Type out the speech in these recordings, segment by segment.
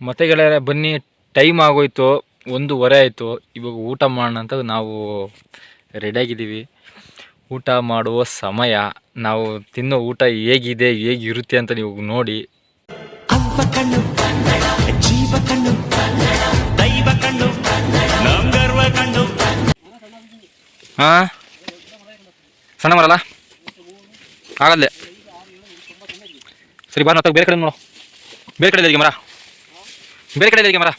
ಮತ್ತೆ ಗೆಳೆಯರ ಬನ್ನಿ ಟೈಮ್ ಆಗೋಯ್ತು ಒಂದೂವರೆ ಆಯಿತು. ಇವಾಗ ಊಟ ಮಾಡೋಣ ಅಂತ ನಾವು ರೆಡಿಯಾಗಿದ್ದೀವಿ ಊಟ ಮಾಡುವ ಸಮಯ. ನಾವು ತಿನ್ನೋ ಊಟ ಹೇಗಿದೆ ಹೇಗಿರುತ್ತೆ ಅಂತ ನೀವು ನೋಡಿ. ಹಾಂ? ಸಣ್ಣ ಮರಲ್ಲ? ಆಗಲ್ಲೇ ಸರಿ ಬಾ ನಾವು ಬೇರೆ ಕಡೆ ನೋಡು. ಬೇರೆ ಕಡೆ ಮರ. ಬೇರೆ ಕಡೆ ಮರ.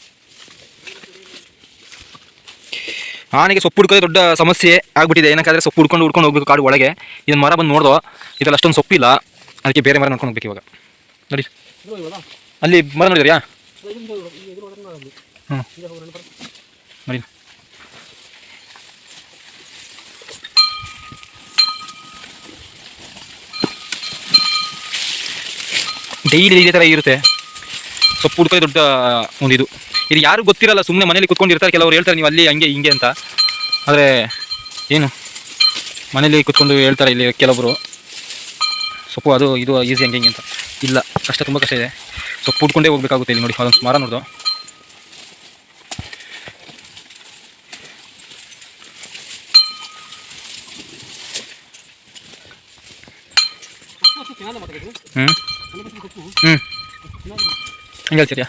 ಆನೆಗೆ ಸೊಪ್ಪು ಹುಡ್ಕೋದೇ ದೊಡ್ಡ ಸಮಸ್ಯೆ ಆಗ್ಬಿಟ್ಟಿದೆ. ಏನಕ್ಕಾದ್ರೆ ಸೊಪ್ಪು ಹುಡ್ಕೊಂಡು ಹುಡ್ಕೊಂಡು ಹೋಗ್ಬೇಕು ಕಾಡು ಒಳಗೆ. ಇದನ್ನು ಮರ ಬಂದು ನೋಡ್ದೋ, ಇದ್ರಲ್ಲಿ ಅಷ್ಟೊಂದು ಸೊಪ್ಪಿಲ್ಲ ಅದಕ್ಕೆ ಬೇರೆ ಮರ ನೋಡ್ಕೊಂಡು ಹೋಗ್ಬೇಕು ಇವಾಗ. ನೋಡಿ. ಅಲ್ಲಿ ಮರ ನೋಡಿದ್ರಿಯಾ ಹ್ಞೂ ಡೈಲಿ ಇದೇ ಥರ ಇರುತ್ತೆ. ಸೊಪ್ಪು ದೊಡ್ಡ ಒಂದು ಇದು. ಇದು ಯಾರು ಗೊತ್ತಿರಲ್ಲ ಸುಮ್ಮನೆ ಮನೇಲಿ ಕುತ್ಕೊಂಡಿರ್ತಾರೆ. ಕೆಲವರು ಹೇಳ್ತಾರೆ, ನೀವು ಅಲ್ಲಿ, ಹಂಗೆ, ಹಿಂಗೆ ಅಂತ. ಆದರೆ, ಏನು? ಮನೇಲಿ ಕುತ್ಕೊಂಡು ಹೇಳ್ತಾರೆ ಇಲ್ಲಿ ಕೆಲವರು. ಸೊಪ್ಪು, ಅದು, ಇದು, ಈಸಿ ಹಂಗೆ, ಹಿಂಗೆ ಅಂತ. ಇಲ್ಲ, ಕಷ್ಟ, ತುಂಬ ಕಷ್ಟ ಇದೆ. ಸೊಪ್ಪು ಹುಡ್ಕೊಂಡೇ ಹೋಗ್ಬೇಕಾಗುತ್ತೆ ಇಲ್ಲಿ ನೋಡಿ ಅದೊಂದು ಮರ ನೋಡ್ದು. ಹ್ಞೂ ಹ್ಞೂ ಹಂಗೆ ಹೇಳ್ತೀರಿಯಾ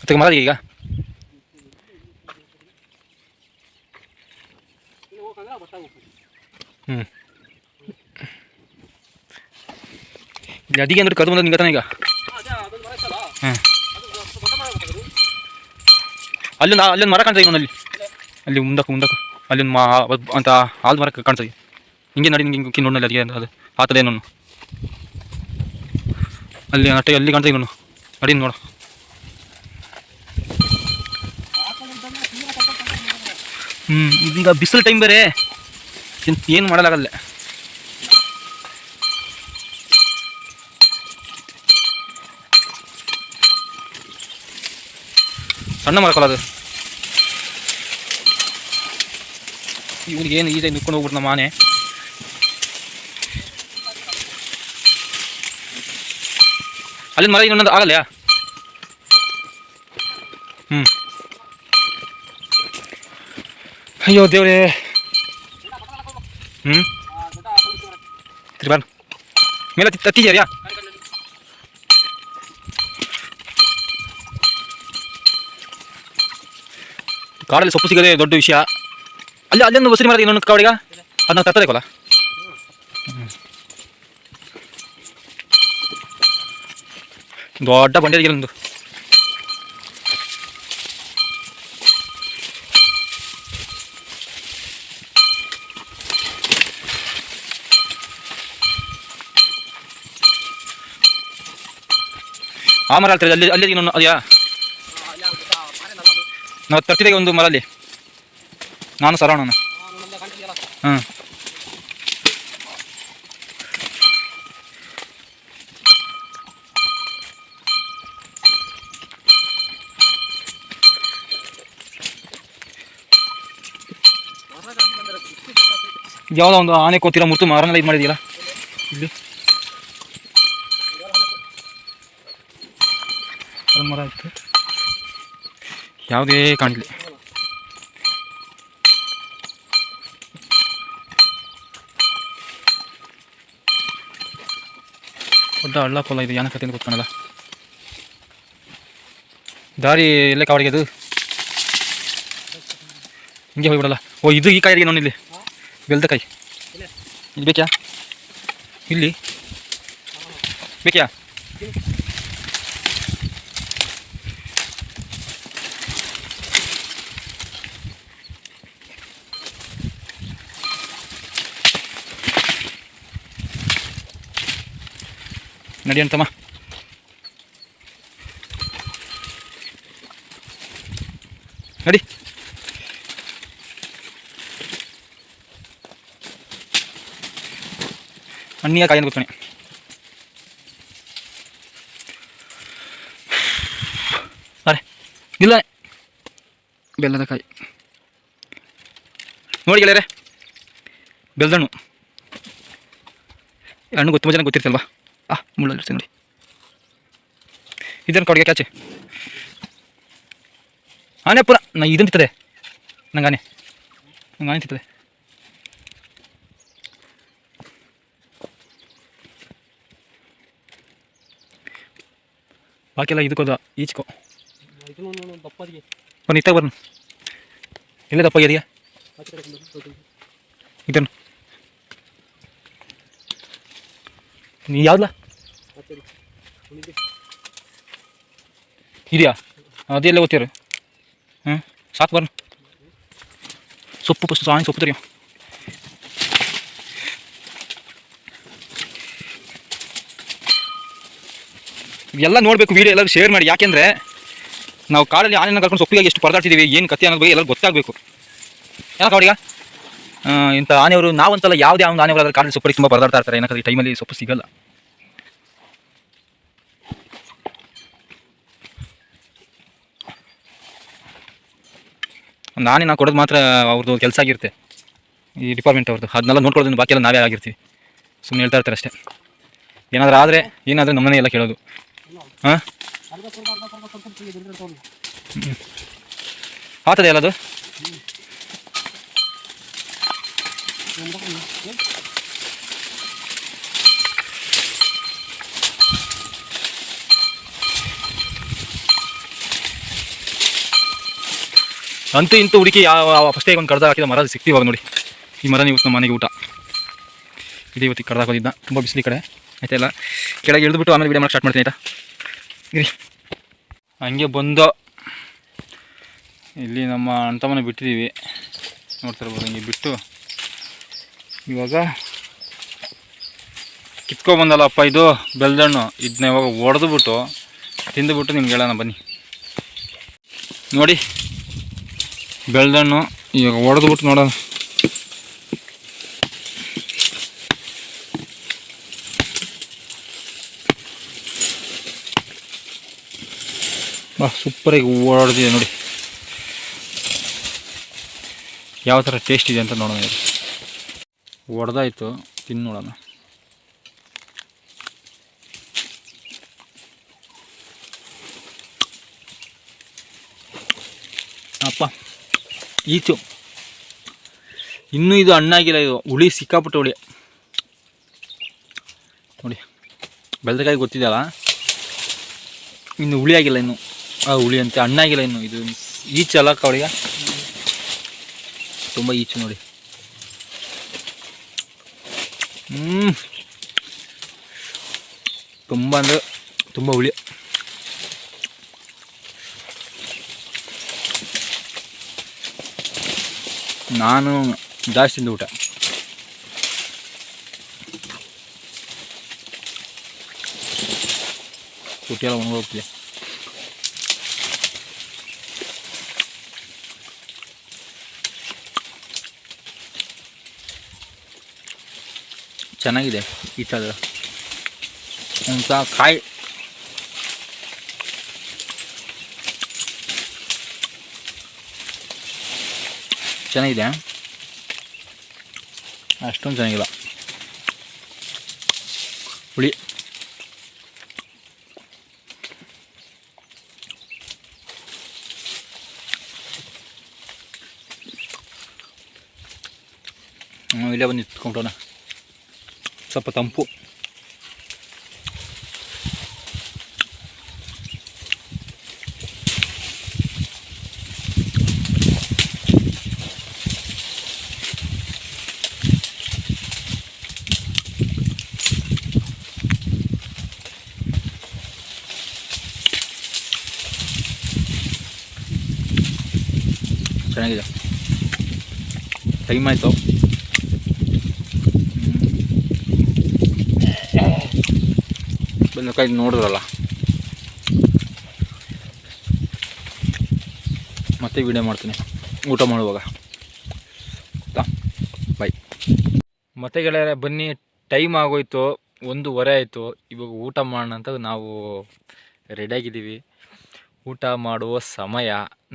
ಮತ್ತೆ ಮರ ಈಗ. ಹ್ಞೂ ಇಲ್ಲಿ ಅದಿಗೆ ಅಂದ್ರೆ ಕದ್ದು ಬಂದ ನಿಂಗತಾನೆ ಈಗ? ಹಾಂ ಅಲ್ಲೊಂದು ಅಲ್ಲೊಂದು ಮರ ಕಾಣ್ತದೆ ಇವನಲ್ಲಿ ಅಲ್ಲಿ ಮುಂದಕ್ಕೆ ಮುಂದಕ್ಕೆ. ಅಲ್ಲೊಂದು ಮಾ ಅಂತ ಹಾಲು ಮರ ಕಾಣ್ತದೆ. ಹಿಂಗೆ ನಡಿ ನಿಂಗೆ ಹಿಂಗೆ ಅಲ್ಲಿ ಅದಿಗೆ ಅದು. ಆತದೆ ನಾನು ಅಲ್ಲಿ ಅಟ್ಟೆ ಅಲ್ಲಿ ಗಂಟೆ ನಾನು ಅಡಿ ನೋಡು. ಹ್ಞೂ ಇದೀಗ ಬಿಸಿಲು ಟೈಮ್ ಬೇರೆ. ಏನು ಮಾಡಲಾಗಲ್ಲ. ಸಣ್ಣ ಅದು. ಇವನಿಗೆ ಏನು ಈಜಾಗಿ ನಿಂತ್ಕೊಂಡು ಹೋಗ್ಬಿಟ್ಟು ನಮ್ಮ ಆನೆ. ಅಲ್ಲಿಂದ ಮರ ಇನ್ನೊಂದು ಆಗಲ್ಲ ಹ್ಞೂ ಅಯ್ಯೋ ದೇವ್ರೇ. ಹ್ಞೂ ತಿರ್ಬಾನ್ ಮೇಲೆ ತತ್ತಿದ್ಯಾರ್ಯಾ ಕಾಡಲ್ಲಿ ಸೊಪ್ಪು ಸಿಗೋದೇ ದೊಡ್ಡ ವಿಷಯ. ಅಲ್ಲಿ ಅಲ್ಲೊಂದು ಉಸಿರಿ ಮಾಡೋದು ಇನ್ನೊಂದು ಕಾವಡಿಗ? ಅದನ್ನ ತರ್ತದೆ ದೊಡ್ಡ ಬಂಡೆ ಒಂದು ಆ ಮರ ಅಲ್ತಾರೆ ಅಲ್ಲಿ ಅಲ್ಲಿ ಇನ್ನೊಂದು ಅದೆಯಾ ನಾವು ತರ್ತಿದ್ದೇವೆ ಒಂದು ಮರಲ್ಲಿ. ನಾನು ಸರವಣನು. ಹಾಂ ಯಾವುದೋ ಒಂದು ಆನೆ ಕೊತ್ತಿರ ಮುರ್ತು ಮರನೆಲ್ಲ ಇದು ಮಾಡಿದೆಯಲ್ಲ? ಇಲ್ಲಿ. ಮರ ಇತ್ತು. ಯಾವುದೇ ಕಾಣಲಿ. ದೊಡ್ಡ ಹಳ್ಳ ಕೊಲ್ಲ ಇದು, ಯಾನ ಕಥೆಯಿಂದ ದಾರಿ ಎಲ್ಲೇ ಕಾವಡಿಗೆ ಅದು? ಹಿಂಗೆ ಹೋಗಿಬಿಡಲ್ಲ. ಓ, ಇದು ಈ ಕಾಯಿಗೆ ನೋಡಿ ಇಲ್ಲಿ ಬೆಲ್ದ ಕಾಯಿ ಇಲ್ಲಿ ಬೇಕ್ಯಾ ಇಲ್ಲಿ ಬೇಕ್ಯಾ ನಡಿ ಅಂತಮ್ಮ ನಡಿ ಅಣ್ಣಿಯ ಕಾಯನ್ನು ಕೂತ್ಕೊಣಿ ಅರೆ, ಇಲ್ಲ. ಬೆಲ್ಲದ ಕಾಯಿ. ನೋಡಿ ಗೆಳೆಯರೆ ಬೆಲ್ದಣ್ಣು ಹಣ್ಣು ಗೊತ್ತು ಜನ ಗೊತ್ತಿರ್ತಲ್ವಾ ಆ, ಮುಳ್ಳಲ್ಲಿ ನೋಡಿ. ಇದನ್ನು ಕೊಡಿಗೆ ಕ್ಯಾಚೆ ಆನೆ ಪುರ. ನಾ ಇದನ್ನು ತಿತ್ತದೆ ನಂಗೆ ಆನೆ. ನಂಗೆ ಆನೆ ಬಾಕಿ ಎಲ್ಲ ಇದಕ್ಕೋದ ಈಚ್ಕೋ ಬನ್ನಿ, ಇತ್ತಾಗ ಬರ್ನು ಇಲ್ಲೇ ದಪ್ಪ ಇದೆಯಾ ಇದನ್ನು. ನೀ ಯಾವ್ದಲ್ಲ ಇದೆಯಾ? ಅದೆಲ್ಲ ಓದ್ತೀರ ಹ್ಞೂ ಸಾಕು ಬರ್ನು ಸೊಪ್ಪು ಫಸ್ಟ್ ಸಾಣಿ ಸೊಪ್ಪು ತರಿಯೋ ಎಲ್ಲ ನೋಡಬೇಕು ವೀಡಿಯೋ ಎಲ್ಲರೂ ಶೇರ್ ಮಾಡಿ. ಯಾಕೆಂದರೆ ನಾವು ಕಾಡಲ್ಲಿ ಆನೆನ ಕರ್ಕೊಂಡು ಸೊಪ್ಪಿಗೆ ಎಷ್ಟು ಪರದಾಡ್ತಿದ್ದೀವಿ ಏನು ಕಥೆ ಅನ್ನೋದು ಬಗ್ಗೆ ಎಲ್ಲರೂ ಗೊತ್ತಾಗಬೇಕು. ಯಾಕೆ ಅವ್ರಿಗೆ ಇಂಥ ಆನೆಯವರು ನಾವಂತಲ್ಲ ಯಾವುದೇ ಒಂದು ಆನೆಗಳು ಕಾಡಲ್ಲಿ ಸೊಪ್ಪಿಗೆ ತುಂಬ ಪರದಾಡ್ತಾ ಇರ್ತಾರೆ. ಏನಕ್ಕೆ ಈ ಟೈಮಲ್ಲಿ ಸೊಪ್ಪು ಸಿಗಲ್ಲ. ಆನೆ ನಾವು ಕೊಡೋದು ಮಾತ್ರ ಅವ್ರದ್ದು ಕೆಲಸ ಆಗಿರುತ್ತೆ. ಈ ಡಿಪಾರ್ಟ್ಮೆಂಟ್ ಅವ್ರದ್ದು ಅದನ್ನೆಲ್ಲ ನೋಡ್ಕೊಳ್ಳೋದು ಬಾಕಿ ಎಲ್ಲ ನಾವೇ ಆಗಿರ್ತೀವಿ. ಸುಮ್ಮನೆ ಹೇಳ್ತಾ ಇರ್ತಾರೆ ಅಷ್ಟೇ. ಏನಾದರೂ ಆದರೆ ಏನಾದರೂ ನಮ್ಮನೆ ಎಲ್ಲ ಕೇಳೋದು. ಹಾಂ? ಅಲ್ಲ ಎಲ್ಲದು? ಅಂತೂ ಇಂತೂ ಹುಡುಕಿ ಯಾವ ಫಸ್ಟೇ ಒಂದು ಕಡ್ದ ಹಾಕಿದ ಮರ ಸಿಕ್ತಿ ಇವಾಗ ನೋಡಿ. ಈ ಮರ ನೀವು ನಮ್ಮ ಮನೆಗೆ ಊಟ. ಇಡೀ ಇವತ್ತಿಗೆ ಕಡ್ದಾಕೋದಿದ್ದ ತುಂಬ ಬಿಸಿಲಿ ಕಡೆ. ಆಯ್ತಾ ಎಲ್ಲ? ಕೆಳಗೆ ಇಳಿದ್ಬಿಟ್ಟು ಆಮೇಲೆ ವಿಡಿಯೋ ಮಾಡಿ ಸ್ಟಾರ್ಟ್ ಮಾಡ್ತೀನಿ, ಆಯ್ತಾ? ಇರಿ. ಹಂಗೆ ಬಂದು. ಇಲ್ಲಿ ನಮ್ಮ ಅಣ್ತಮ್ಮನ ಬಿಟ್ಟಿದ್ದೀವಿ. ನೋಡ್ತಿರ್ಬೋದು ಹಂಗೆ ಬಿಟ್ಟು. ಇವಾಗ ಕಿತ್ಕೊಬಂದಲ್ಲಪ್ಪ ಇದು ಬೆಲ್ದಣ್ಣು ಇದನ್ನ ಇವಾಗ ಒಡೆದ್ಬಿಟ್ಟು, ತಿಂದುಬಿಟ್ಟು ನಿಮ್ಗೆ ಹೇಳೋಣ, ಬನ್ನಿ. ನೋಡಿ, ಬೆಳ್ದಣ್ಣು ಇವಾಗ ಒಡೆದ್ಬಿಟ್ಟು ನೋಡೋಣ. ಬಾ ಸೂಪರಾಗಿ ಓಡಾಡ್ತಿದೆ ನೋಡಿ. ಯಾವ ಥರ ಟೇಸ್ಟ್ ಇದೆ ಅಂತ ನೋಡೋಣ ಇದು ಒಡೆದಾಯಿತು ತಿಂದು ನೋಡೋಣ. ಅಪ್ಪ, ಈಚು. ಇನ್ನೂ ಇದು ಹಣ್ಣಾಗಿಲ್ಲ, ಇದು ಹುಳಿ ಸಿಕ್ಕಾಪಟ್ಟೆ ಹುಳಿ. ನೋಡಿ, ಬೆಳ್ದಕಾಯಿ ಗೊತ್ತಿದೆಯಲ್ಲ? ಇನ್ನು ಹುಳಿ ಆಗಿಲ್ಲ ಇನ್ನು. ಆ ಹುಳಿ ಅಂತೆ ಹಣ್ಣಾಗಿಲ್ಲ ಇನ್ನು. ಇದು ಈಚಲ್ಲ ಕವಳಿಗೆ ತುಂಬ ಈಚು ನೋಡಿ. ಹ್ಞೂ ತುಂಬ ಅಂದರೆ ತುಂಬ ಹುಳಿ. ನಾನು ಜಾಸ್ತಿ ಊಟ. ಊಟ ಎಲ್ಲ ಒಣಗೋಗ್ತಿದೆ. ಚೆನ್ನಾಗಿದೆ ಈ ಥರ. ಅಂತ ಕಾಯಿ. ಚೆನ್ನಾಗಿದೆ. ಅಷ್ಟೊಂದು ಚೆನ್ನಾಗಿಲ್ಲ. ಹುಳಿ. ಇಲ್ಲೇ ಬಂದು ನಿಂತ್ಕೊಂಡೋಣ ಸ್ವಲ್ಪ ತಂಪು ಚೆನ್ನಾಗಿದೆ ಟೈಮ್ ಆಯಿತು ಬೆಂಡೆಕಾಯಿ ನೋಡಿದ್ರಲ್ಲ? ಮತ್ತೆ ವಿಡಿಯೋ ಮಾಡ್ತೀನಿ. ಊಟ ಮಾಡುವಾಗ. ಬಾಯ್ ಮತ್ತೆ ಗೆಳೆಯರೆ, ಬನ್ನಿ ಟೈಮ್ ಆಗೋಯ್ತು, ಒಂದೂವರೆ ಆಯಿತು. ಇವಾಗ ಊಟ ಮಾಡೋಣ ಅಂತ ನಾವು ರೆಡಿಯಾಗಿದ್ದೀವಿ ಊಟ ಮಾಡುವ ಸಮಯ.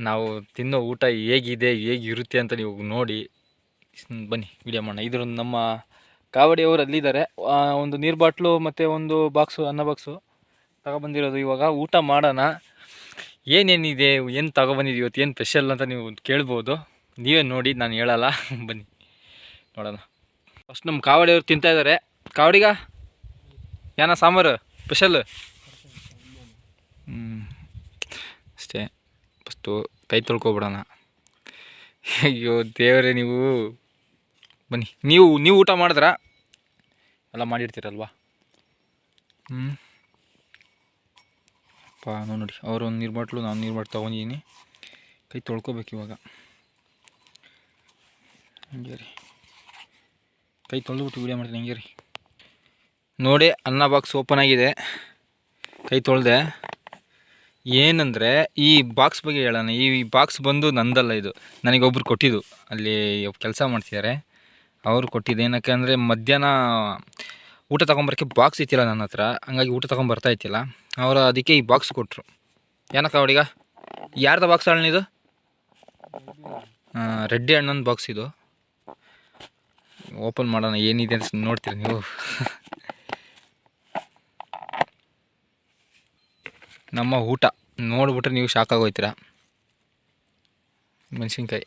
ನಾವು ತಿನ್ನೋ ಊಟ ಹೇಗಿದೆ, ಹೇಗಿರುತ್ತೆ ಅಂತ ನೀವು ನೋಡಿ. ಬನ್ನಿ ವಿಡಿಯೋ ಮಾಡೋಣ. ಇದ್ರ ನಮ್ಮ ಕಾವಡಿಯವರು ಅಲ್ಲಿದ್ದಾರೆ. ಆ, ಒಂದು ನೀರು ಬಾಟ್ಲು ಮತ್ತು ಒಂದು ಬಾಕ್ಸು ಅನ್ನ ಬಾಕ್ಸು ತಗೊಬಂದಿರೋದು. ಇವಾಗ ಊಟ ಮಾಡೋಣ. ಏನೇನಿದೆ ಏನು ತಗೊಬಂದಿದ್ದೀವಿ ಇವತ್ತು ಏನು ಸ್ಪೆಷಲ್ ಅಂತ ನೀವು ಕೇಳ್ಬೋದು. ನೀವೇ ನೋಡಿ ನಾನು ಹೇಳಲ್ಲ. ಬನ್ನಿ ನೋಡೋಣ. ಫಸ್ಟ್ ನಮ್ಮ ಕಾವಡಿಯವರು ತಿಂತಾಯಿದ್ದಾರೆ ಕಾವಡಿಗ? ಏನ ಸಾಂಬಾರು? ಸ್ಪೆಷಲ್ ಹ್ಞೂ ಅಷ್ಟೇ. ಫಸ್ಟು ಕೈ ತೊಳ್ಕೊಬಿಡೋಣ. ಅಯ್ಯೋ ದೇವರೇ ನೀವು. ಬನ್ನಿ. ನೀವು ನೀವು ಊಟ ಮಾಡಿದ್ರಾ? ಎಲ್ಲ ಮಾಡಿರ್ತೀರಲ್ವಾ? ಹ್ಞೂ ಪಾ ನೋಡಿ ಅವರು ಒಂದು ನೀರು ಬಾಟ್ಲು, ನಾನು ನೀರು ಬಾಟ್ಲು ತೊಗೊಂಡಿದ್ದೀನಿ ಕೈ ತೊಳ್ಕೊಬೇಕು ಇವಾಗ. ಹಂಗೆ ರೀ. ಕೈ ತೊಳೆದ್ಬಿಟ್ಟು ವೀಡಿಯೋ ಮಾಡ್ತೀನಿ, ಹಂಗೆ ರೀ. ನೋಡಿ, ಅನ್ನ ಬಾಕ್ಸ್ ಓಪನ್ ಆಗಿದೆ. ಕೈ ತೊಳೆದೆ. ಏನಂದರೆ, ಈ ಬಾಕ್ಸ್ ಬಗ್ಗೆ ಹೇಳೋಣ. ಈ ಬಾಕ್ಸ್ ಬಂದು ನಂದಲ್ಲ ಇದು. ನನಗೆ ನನಗೊಬ್ರು ಕೊಟ್ಟಿದ್ದು. ಅಲ್ಲಿ ಕೆಲಸ ಮಾಡ್ತಿದ್ದಾರೆ ಅವರು ಕೊಟ್ಟಿದ್ದು. ಏನಕ್ಕೆ ಅಂದರೆ ಮಧ್ಯಾಹ್ನ ಊಟ ತೊಗೊಂಬರೋಕ್ಕೆ ಬಾಕ್ಸ್ ಇತ್ತಿಲ್ಲ ನನ್ನ ಹತ್ರ. ಹಂಗಾಗಿ ಊಟ ತೊಗೊಂಬರ್ತಾ ಇತ್ತಿಲ್ಲ ಅವರು ಅದಕ್ಕೆ ಈ ಬಾಕ್ಸ್ ಕೊಟ್ಟರು ಏನಕ್ಕ ಅವಳಿಗ ಯಾರ್ದ ಬಾಕ್ಸ್ ಇದು? ರೆಡ್ಡಿ ಹಣ್ಣೊಂದು ಬಾಕ್ಸ್ ಇದು. ಓಪನ್ ಮಾಡೋಣ, ಏನಿದೆ ಅಂತ ನೋಡ್ತೀರಿ ನೀವು. ನಮ್ಮ ಊಟ ನೋಡ್ಬಿಟ್ರೆ ನೀವು ಶಾಕಾಗೋಯ್ತೀರ ಮೆಣಸಿನ್ಕಾಯಿ.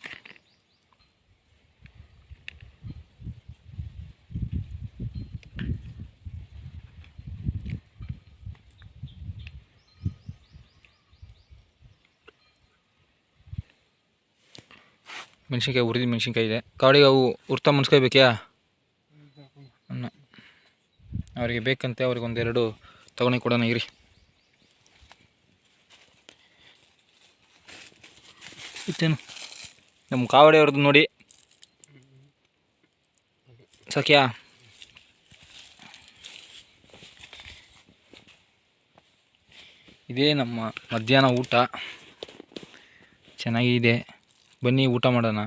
ಮೆಣಸಿನ್ಕಾಯಿ, ಹುರಿದ ಮೆಣಸಿನ್ಕಾಯಿ ಇದೆ. ಕಾಡಿಗೆ ಅವು ಹುರ್ತಾ ಮೆಣಸ್ಕಾಯಿ ಬೇಕ್ಯಾ? ಅನ್ನ. ಅವರಿಗೆ ಬೇಕಂತೆ ಅವ್ರಿಗೆ ಒಂದೆರಡು ತಗೊಂಡು ಕೊಡೋಣ, ಇರಿ. ಇತ್ತೇನು? ನಮ್ಮ ಕಾವಡಿ ಅವ್ರದ್ದು ನೋಡಿ. ಸಾಕ್ಯಾ ಇದೇ ನಮ್ಮ ಮಧ್ಯಾಹ್ನ ಊಟ. ಚೆನ್ನಾಗಿದೆ. ಬನ್ನಿ, ಊಟ ಮಾಡೋಣ.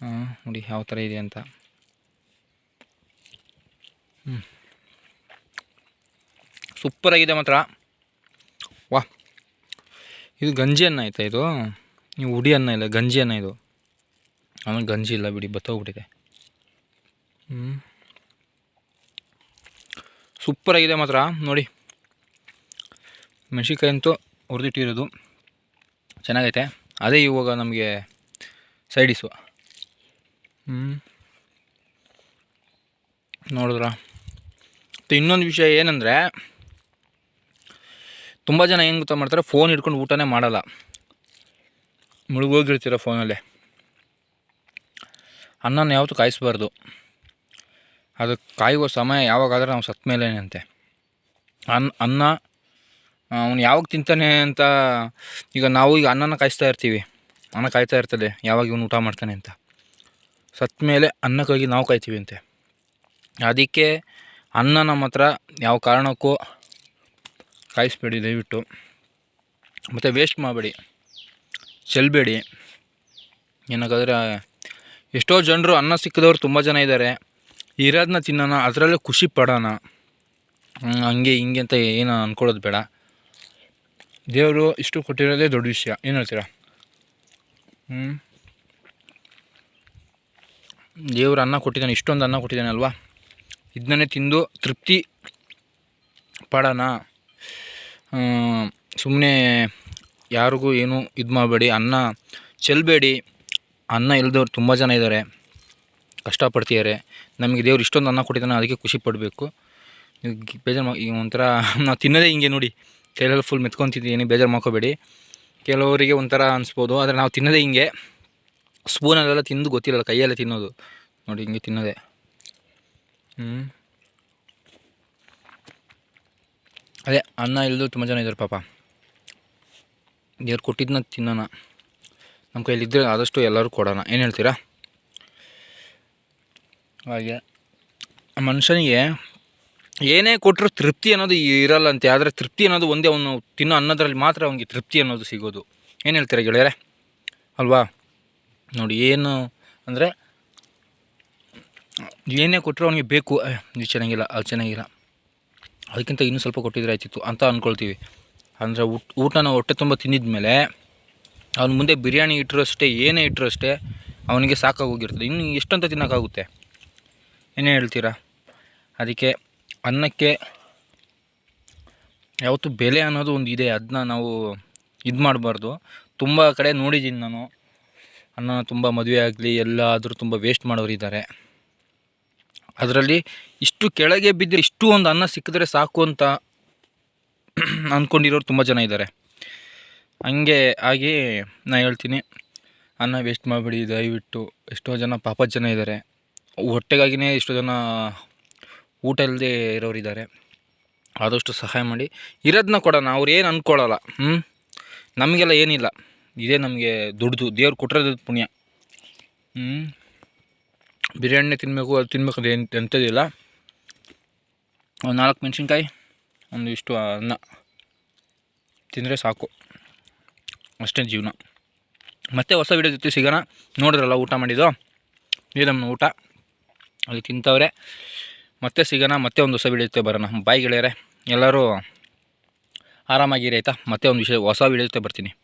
ಹಾಂ, ನೋಡಿ ಯಾವ ಥರ ಇದೆ ಅಂತ. ಹ್ಞೂ ಸೂಪರಾಗಿದೆ ಮಾತ್ರ. ವಾ. ಇದು ಗಂಜಿ ಅನ್ನ ಆಯ್ತಾ ಇದು? ನೀವು ಉಡಿ ಅನ್ನ ಇಲ್ಲ, ಗಂಜಿ ಅನ್ನ ಇದು. ಆಮೇಲೆ ಗಂಜಿ ಇಲ್ಲ ಬಿಡಿ, ಬತ್ತೋಗ್ಬಿಟ್ಟಿದೆ. ಹ್ಞೂ ಸೂಪರಾಗಿದೆ ಮಾತ್ರ, ನೋಡಿ. ಮೆಣಸಿನ್ಕಾಯಿ ಅಂತೂ ಹುರಿದಿಟ್ಟಿರೋದು. ಚೆನ್ನಾಗೈತೆ. ಅದೇ ಇವಾಗ ನಮಗೆ ಸೈಡಿಸು ಹ್ಞೂ ನೋಡಿದ್ರ? ಮತ್ತು ಇನ್ನೊಂದು ವಿಷಯ ಏನಂದರೆ ತುಂಬ ಜನ ಏನು ಗೊತ್ತ ಮಾಡ್ತಾರೆ ಫೋನ್ ಹಿಡ್ಕೊಂಡು ಊಟನೇ ಮಾಡಲ್ಲ. ಮುಳುಗೋಗಿರ್ತೀರ ಫೋನಲ್ಲಿ ಅನ್ನನ ಯಾವತ್ತೂ ಕಾಯಿಸ್ಬಾರ್ದು. ಅದು ಕಾಯುವ ಸಮಯ ಯಾವಾಗಾದರೂ ನಾವು ಸತ್ತ ಮೇಲೇನಂತೆ ಅನ್ನ ಅನ್ನ ಅವನು ಯಾವಾಗ ತಿಂತಾನೆ ಅಂತ ಈಗ ನಾವು ಈಗ ಅನ್ನನ ಕಾಯಿಸ್ತಾ ಇರ್ತೀವಿ. ಅನ್ನ ಕಾಯ್ತಾ ಇರ್ತದೆ. ಯಾವಾಗ ಇವನು ಊಟ ಮಾಡ್ತಾನೆ ಅಂತ. ಸತ್ತ ಮೇಲೆ ಅನ್ನಕ್ಕಾಗಿ ನಾವು ಕಾಯ್ತೀವಿ ಅಂತೆ ಅದಕ್ಕೆ ಅನ್ನ ನಮ್ಮ ಹತ್ರ ಯಾವ ಕಾರಣಕ್ಕೂ ಕಾಯಿಸ್ಬೇಡಿ, ದಯವಿಟ್ಟು. ಮತ್ತು ವೇಸ್ಟ್ ಮಾಡಬೇಡಿ. ಚೆಲ್ಲಬೇಡಿ ಏನಕ್ಕಾದ್ರೆ ಎಷ್ಟೋ ಜನರು ಅನ್ನ ಸಿಕ್ಕಿದವರು ತುಂಬ ಜನ ಇದ್ದಾರೆ ಇರೋದನ್ನ ತಿನ್ನೋಣ, ಅದರಲ್ಲೇ ಖುಷಿ ಪಡೋಣ. ಹಂಗೆ, ಹಿಂಗೆ ಅಂತ ಏನು ಅಂದ್ಕೊಳ್ಳೋದು ಬೇಡ. ದೇವರು ಇಷ್ಟು ಕೊಟ್ಟಿರೋದೇ ದೊಡ್ಡ ವಿಷಯ. ಏನು ಹೇಳ್ತೀರಾ? ಹ್ಞೂ ದೇವರು ಅನ್ನ ಕೊಟ್ಟಿದ್ದಾನೆ, ಇಷ್ಟೊಂದು ಅನ್ನ ಕೊಟ್ಟಿದ್ದಾನೆ ಅಲ್ವಾ? ಇದನ್ನೇ ತಿಂದು ತೃಪ್ತಿ ಪಡೋಣ. ಸುಮ್ಮನೆ ಯಾರಿಗೂ ಏನು ಇದು ಮಾಡಬೇಡಿ, ಅನ್ನ ಚೆಲ್ಲಬೇಡಿ ಅನ್ನ ಇಲ್ದವ್ರು ತುಂಬ ಜನ ಇದ್ದಾರೆ ಕಷ್ಟಪಡ್ತಿದ್ದಾರೆ ನಮಗೆ ದೇವ್ರು ಇಷ್ಟೊಂದು ಅನ್ನ ಕೊಟ್ಟಿದ್ದಾನೆ, ಅದಕ್ಕೆ ಖುಷಿ ಪಡಬೇಕು. ಬೇಜಾರು ಒಂಥರ ನಾವು ತಿನ್ನೋದೇ ಹಿಂಗೆ ನೋಡಿ. ಕೈಲೆಲ್ಲ ಫುಲ್ ಮೆತ್ಕೊತಿದ್ದೀನಿ, ಬೇಜಾರು ಮಾಡ್ಕೋಬೇಡಿ. ಕೆಲವರಿಗೆ ಒಂಥರ ಅನಿಸ್ಬೋದು, ಆದರೆ ನಾವು ತಿನ್ನೋದೇ ಹಿಂಗೆ. ಸ್ಪೂನಲ್ಲೆಲ್ಲ ತಿಂದು ಗೊತ್ತಿರಲ್ಲ, ಕೈಯಲ್ಲೇ ತಿನ್ನೋದು. ನೋಡಿ ಹಿಂಗೆ ತಿನ್ನೋದೆ. ಹ್ಞೂ ಅದೇ, ಅನ್ನ ಇಲ್ಲದು ತುಂಬ ಜನ ಇದ್ದಾರೆ ಪಾಪ. ದೇವ್ರು ಕೊಟ್ಟಿದ್ದನ್ನ ತಿನ್ನೋಣ. ನಮ್ಮ ಕೈಲಿದ್ದರೆ ಆದಷ್ಟು ಎಲ್ಲರೂ ಕೊಡೋಣ. ಏನು ಹೇಳ್ತೀರಾ? ಹಾಗೆ. ಮನುಷ್ಯನಿಗೆ ಏನೇ ಕೊಟ್ಟರು ತೃಪ್ತಿ ಅನ್ನೋದು ಇರಲ್ಲಂತೆ, ಆದರೆ ತೃಪ್ತಿ ಅನ್ನೋದು ಒಂದೇ ಅವನು ತಿನ್ನೋ ಅನ್ನೋದ್ರಲ್ಲಿ ಮಾತ್ರ ಅವನಿಗೆ ತೃಪ್ತಿ ಅನ್ನೋದು ಸಿಗೋದು. ಏನು ಹೇಳ್ತೀರಾ ಗೆಳೆಯರೆ? ಅಲ್ವಾ? ನೋಡಿ, ಏನು ಅಂದರೆ ಏನೇ ಕೊಟ್ಟರು ಅವನಿಗೆ ಬೇಕು. ಇದು ಚೆನ್ನಾಗಿಲ್ಲ, ಅದು ಚೆನ್ನಾಗಿಲ್ಲ. ಅದಕ್ಕಿಂತ ಇನ್ನೂ ಸ್ವಲ್ಪ ಕೊಟ್ಟಿದ್ರೆ ಆಯ್ತಿತ್ತು ಅಂತ ಅಂದ್ಕೊಳ್ತೀವಿ ಅಂದರೆ ಊಟ, ಊಟನ ಹೊಟ್ಟೆ ತುಂಬ ತಿಂದಿದ ಮೇಲೆ ಅವ್ನು ಮುಂದೆ ಬಿರಿಯಾನಿ ಇಟ್ಟರು ಅಷ್ಟೇ ಏನೇ ಇಟ್ಟರು ಅಷ್ಟೇ ಅವನಿಗೆ ಸಾಕಾಗೋಗಿರ್ತದೆ ಇನ್ನು ಎಷ್ಟಂತ ತಿನ್ನೋಕ್ಕಾಗುತ್ತೆ? ಏನೇ ಹೇಳ್ತೀರಾ? ಅದಕ್ಕೆ ಅನ್ನಕ್ಕೆ ಯಾವತ್ತು ಬೆಲೆ ಅನ್ನೋದು ಒಂದು ಇದೆ ಅದನ್ನ ನಾವು ಇದು ಮಾಡಬಾರ್ದು. ತುಂಬ ಕಡೆ ನೋಡಿದ್ದೀನಿ ನಾನು. ಅನ್ನ ತುಂಬ ಮದುವೆ ಆಗಲಿ, ಎಲ್ಲಾದರೂ ತುಂಬ ವೇಸ್ಟ್ ಮಾಡೋರು ಇದ್ದಾರೆ ಅದರಲ್ಲಿ ಇಷ್ಟು ಕೆಳಗೆ ಬಿದ್ದರೆ ಇಷ್ಟು ಒಂದು ಅನ್ನ ಸಿಕ್ಕಿದ್ರೆ ಸಾಕು ಅಂತ ಅಂದ್ಕೊಂಡಿರೋರು ತುಂಬ ಜನ ಇದ್ದಾರೆ ಹಂಗೆ ಆಗಿ ನಾ ಹೇಳ್ತೀನಿ, ಅನ್ನ ವೇಸ್ಟ್ ಮಾಡಿಬಿಡಿ, ದಯವಿಟ್ಟು. ಎಷ್ಟೋ ಜನ ಪಾಪದ ಜನ ಇದ್ದಾರೆ ಹೊಟ್ಟೆಗಾಗಿನೇ ಎಷ್ಟೋ ಜನ ಊಟ ಇಲ್ಲದೆ ಇರೋರಿದ್ದಾರೆ. ಆದಷ್ಟು ಸಹಾಯ ಮಾಡಿ. ಇರೋದನ್ನ ಕೊಡೋಣ, ಅವ್ರು ಏನು ಅಂದ್ಕೊಳ್ಳಲ್ಲ ಹ್ಞೂ ನಮಗೆಲ್ಲ ಏನಿಲ್ಲ. ಇದೇ ನಮಗೆ ದುಡ್ದು. ದೇವ್ರು ಕೊಟ್ಟಿರೋದು ಪುಣ್ಯ. ಹ್ಞೂ ಬಿರಿಯಾನಿ ತಿನ್ನಬೇಕು ಅದು ತಿನ್ಬೇಕು ಏನು ಎಂಥದಿಲ್ಲ ಒಂದು ನಾಲ್ಕು ಮೆಣಸಿನ್ಕಾಯಿ, ಒಂದು ಇಷ್ಟು ಅನ್ನ. ತಿಂದರೆ ಸಾಕು. ಅಷ್ಟೇ ಜೀವನ. ಮತ್ತೆ ಹೊಸ ವಿಡಿಯೋ ಜೊತೆ ಸಿಗೋಣ. ನೋಡಿದ್ರಲ್ಲ ಊಟ ಮಾಡಿದ್ದು? ಇದು ನಮ್ಮ ಊಟ. ಅಲ್ಲಿ ತಿಂತವ್ರೆ. ಮತ್ತೆ ಸಿಗೋಣ, ಮತ್ತೆ ಒಂದು ಹೊಸ ವಿಡಿಯೋ ಜೊತೆ ಬರೋಣ. ಬಾಯ್ ಗೆಳೆಯರೆ. ಎಲ್ಲರೂ ಆರಾಮಾಗಿರಿ ಆಯಿತಾ? ಮತ್ತೆ ಒಂದು ವಿಷಯ ಹೊಸ ವಿಡಿಯೋ ಜೊತೆ ಬರ್ತೀನಿ.